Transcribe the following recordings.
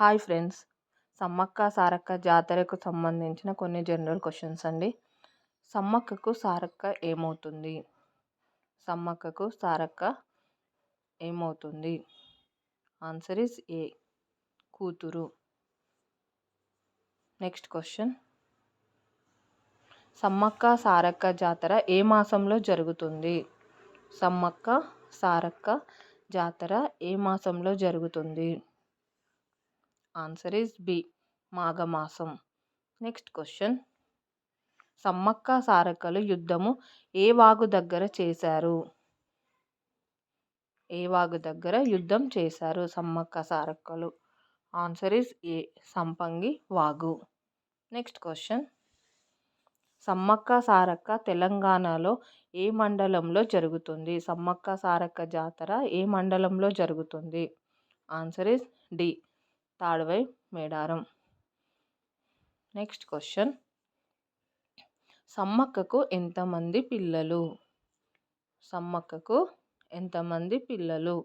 Hi friends. Sammakka Sarakka జాతరకు సంబంధించిన కొన్ని జనరల్ క్వశ్చన్స్ అండి. సమ్మక్కకు సారక్క ఏమవుతుంది? సమ్మక్కకు సారక్క ఏమవుతుంది? Answer is A. కూతురు. Next question. సమ్మక్క సారక్క జాతర ఏ మాసంలో జరుగుతుంది? సమ్మక్క సారక్క జాతర ఏ మాసంలో జరుగుతుంది? ఆన్సర్ ఈజ్ బి మాఘమాసం. నెక్స్ట్ క్వశ్చన్ సమ్మక్క సారక్కలు యుద్ధము ఏ వాగు దగ్గర చేశారు? ఏ వాగు దగ్గర యుద్ధం చేశారు సమ్మక్క సారక్కలు? ఆన్సర్ ఈజ్ ఏ సంపంగి వాగు. నెక్స్ట్ క్వశ్చన్ సమ్మక్క సారక్క తెలంగాణలో ఏ మండలంలో జరుగుతుంది? సమ్మక్క సారక్క జాతర ఏ మండలంలో జరుగుతుంది? Answer is D Tadvai Medaram. Next question. సమ్మక్కకు ఎంతమంది పిల్లలు? సమ్మక్కకు ఎంతమంది పిల్లలు?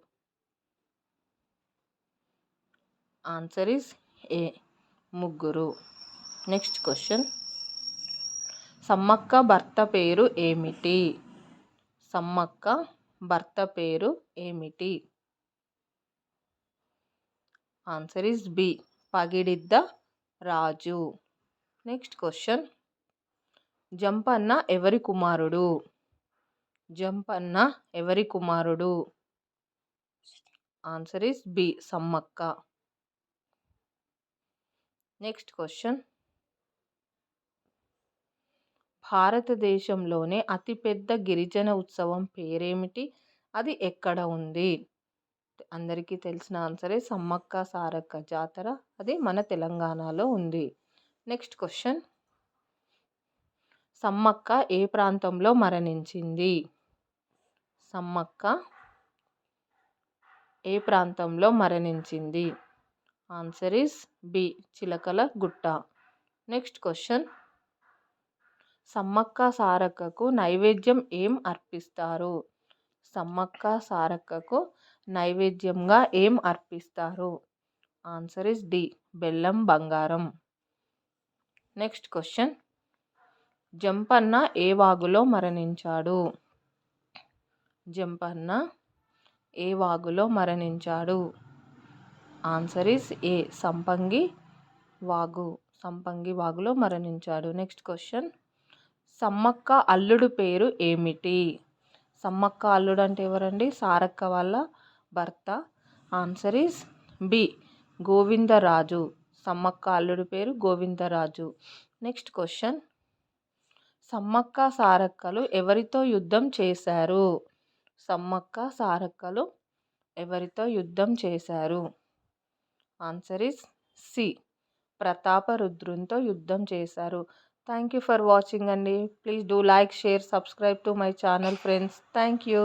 Answer is A. ముగ్గురు. Next question. సమ్మక్క భర్త పేరు ఏమిటి? సమ్మక్క భర్త పేరు ఏమిటి? Answer is B Pagididda? Raju. Next question Jampanna ఎవరి కుమారుడు? జంపన్న ఎవరి కుమారుడు? Answer is B Sammakka. Next question భారతదేశంలోనే అతిపెద్ద గిరిజన ఉత్సవం పేరేమిటి? అది ఎక్కడ ఉంది? అందరికీ తెలిసిన ఆన్సరే సమ్మక్క సారక్క జాతర. అది మన తెలంగాణలో ఉంది. Next question. సమ్మక్క ఏ ప్రాంతంలో మరణించింది? సమ్మక్క ఏ ప్రాంతంలో మరణించింది? ఆన్సర్ ఇస్ బి చిలకల గుట్ట. Next question. సమ్మక్క సారక్కకు నైవేద్యం ఏం అర్పిస్తారు? సమ్మక్క సారక్కకు నైవేద్యంగా ఏం అర్పిస్తారు? Answer is D. బెల్లం బంగారం. Next question. జంపన్న ఏ వాగులో మరణించాడు? జంపన్న ఏ వాగులో మరణించాడు? Answer is A. సంపంగి వాగు. సంపంగి వాగులో మరణించాడు. Next question. సమ్మక్క అల్లుడు పేరు ఏమిటి? సమ్మక్క అల్లుడు అంటే ఎవరండి? సారక్క వాళ్ళ భర్త. Answer is B. Govindaraju. Sammakka అల్లుడి పేరు గోవిందరాజు. Next question. సమ్మక్క సారక్కలు ఎవరితో యుద్ధం చేశారు? సమ్మక్క సారక్కలు ఎవరితో యుద్ధం చేశారు? Answer is C. ప్రతాపరుద్రునితో యుద్ధం చేశారు. థ్యాంక్ యూ ఫర్ వాచింగ్ అండి. Please do like share subscribe to my channel friends thank you